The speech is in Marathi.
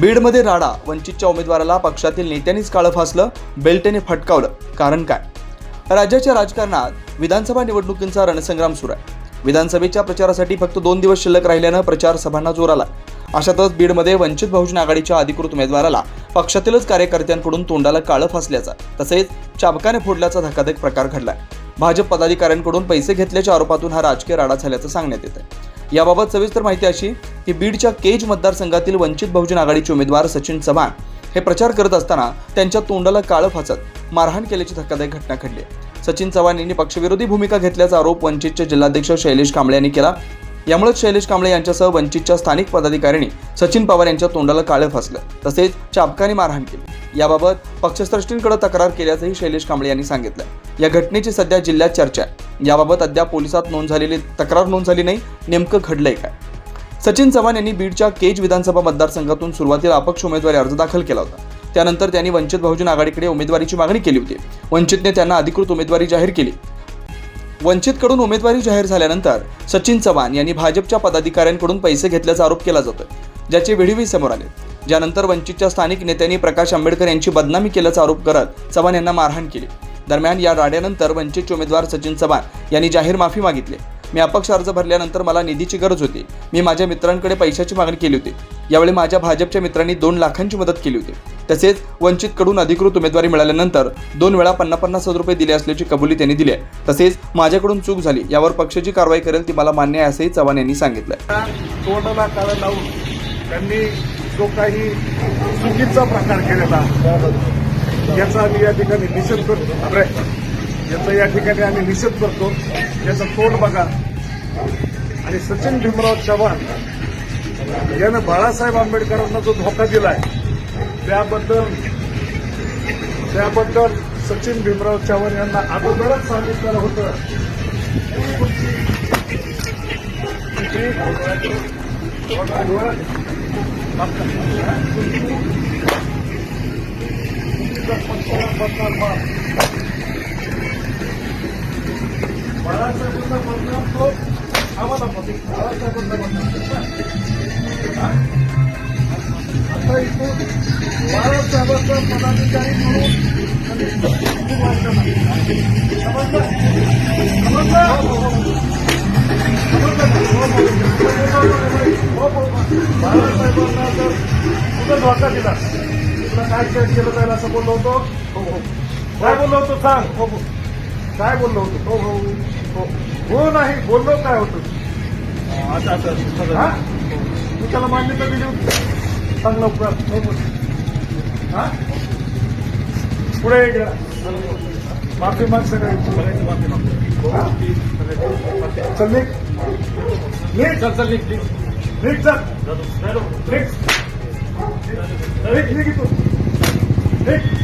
बीडमध्ये राडा वंचितच्या उमेदवाराला पक्षातील नेत्यांनीच काळं फासलं बेल्टेने फटकावलं. कारण काय? राज्याच्या राजकारणात विधानसभा निवडणुकींचा रणसंग्राम सुरू आहे. विधानसभेच्या प्रचारासाठी फक्त दोन दिवस शिल्लक राहिल्यानं प्रचार सभांना जोर आला. अशातच बीडमध्ये वंचित बहुजन आघाडीच्या अधिकृत उमेदवाराला पक्षातीलच कार्यकर्त्यांकडून तोंडाला काळं फासल्याचा तसेच चाबकाने फोडल्याचा धक्कादायक प्रकार घडलाय. भाजप पदाधिकाऱ्यांकडून पैसे घेतल्याच्या आरोपातून हा राजकीय राडा झाल्याचं सांगण्यात येत आहे याबाबत सविस्तर माहिती अशी की बीडच्या केज मतदारसंघातील वंचित बहुजन आघाडीचे उमेदवार सचिन चव्हाण हे प्रचार करत असताना त्यांच्या तोंडाला काळं फासत मारहाण केल्याची धक्कादायक घटना घडली. सचिन चव्हाण यांनी पक्षविरोधी भूमिका घेतल्याचा आरोप वंचितचे जिल्हाध्यक्ष शैलेश कांबळे यांनी केला. यामुळेच शैलेश कांबळे यांच्यासह वंचितच्या स्थानिक पदाधिकाऱ्यांनी सचिन पवार यांच्या तोंडाला काळं फासलं. तसेच चापकाने मारहाण केली. याबाबत पक्षश्रेष्ठींकडे तक्रार केल्याचंही शैलेश कांबळे यांनी सांगितलं. या घटनेची सध्या जिल्ह्यात चर्चा आहे. याबाबत अद्याप पोलिसात नोंद झालेली तक्रार नोंद झाली नाही. नेमकं घडलंय काय? सचिन चव्हाण यांनी बीडच्या केज विधानसभा मतदारसंघातून सुरुवातीला अपक्ष उमेदवारी अर्ज दाखल केला होता. त्यानंतर त्यांनी वंचित बहुजन आघाडीकडे उमेदवारीची मागणी केली होती. वंचितने त्यांना अधिकृत उमेदवारी जाहीर केली. वंचितकडून उमेदवारी जाहीर झाल्यानंतर सचिन चव्हाण यांनी भाजपच्या पदाधिकाऱ्यांकडून पैसे घेतल्याचा आरोप केला जातोय. ज्याचे व्हिडिओही समोर आले. ज्यानंतर वंचितच्या स्थानिक नेत्यांनी प्रकाश आंबेडकर यांची बदनामी केल्याचा आरोप करत चव्हाण यांना मारहाण केली. दरम्यान या राड्यानंतर वंचितचे उमेदवार सचिन चव्हाण यांनी जाहीर माफी मागितली. मी अपक्ष अर्ज भरल्यानंतर मला निधीची गरज होती. मी माझ्या मित्रांकडे पैशाची मागणी केली होती. यावेळी माझ्या भाजपच्या मित्रांनी दोन लाखांची मदत केली होती. तसेच वंचितकडून अधिकृत उमेदवारी मिळाल्यानंतर दोन वेळा पन्नास पन्नास हजार रुपये दिले असल्याची कबुली त्यांनी दिली आहे. तसेच माझ्याकडून चूक झाली यावर पक्षाची कारवाई करेल ती मला मान्य आहे असंही चव्हाण यांनी सांगितलं तोंडाला काळं लावून त्यांनी जो काही चुकीचा प्रकार केलेला याचा आम्ही या ठिकाणी निषेध करतो. अरे याचा या ठिकाणी आम्ही निषेध करतो. याचा तोंड बघा. आणि सचिन भीमराव चव्हाण यानं बाळासाहेब आंबेडकरांना जो धोका दिलाय त्याबद्दल त्याबद्दल सचिन भीमराव चव्हाण यांना अगोदरच सांगितलेलं होतं. बाळासाहेबांचा बदनाम तो आता इथून बाळासाहेबांचा पदाधिकारी म्हणून आणि खूप वाटलं ना. बाळासाहेबांना जर कुठं धोका दिला तुला काय काय केलं जाईल असं बोललो होतो हो हो. काय बोललो होतो? सांग. हो हो. काय बोललो होतो? हो. हो हो. हो, हो नाही बोललो काय होतं? असं असं हा त्याला मान्यता दिली होती चांगला उपकार हो पुढे माफी माग सगळ्यांची माफी माग चल निघ निघ चल चल निघ निघ चल निघ निघ निघ इथून निघ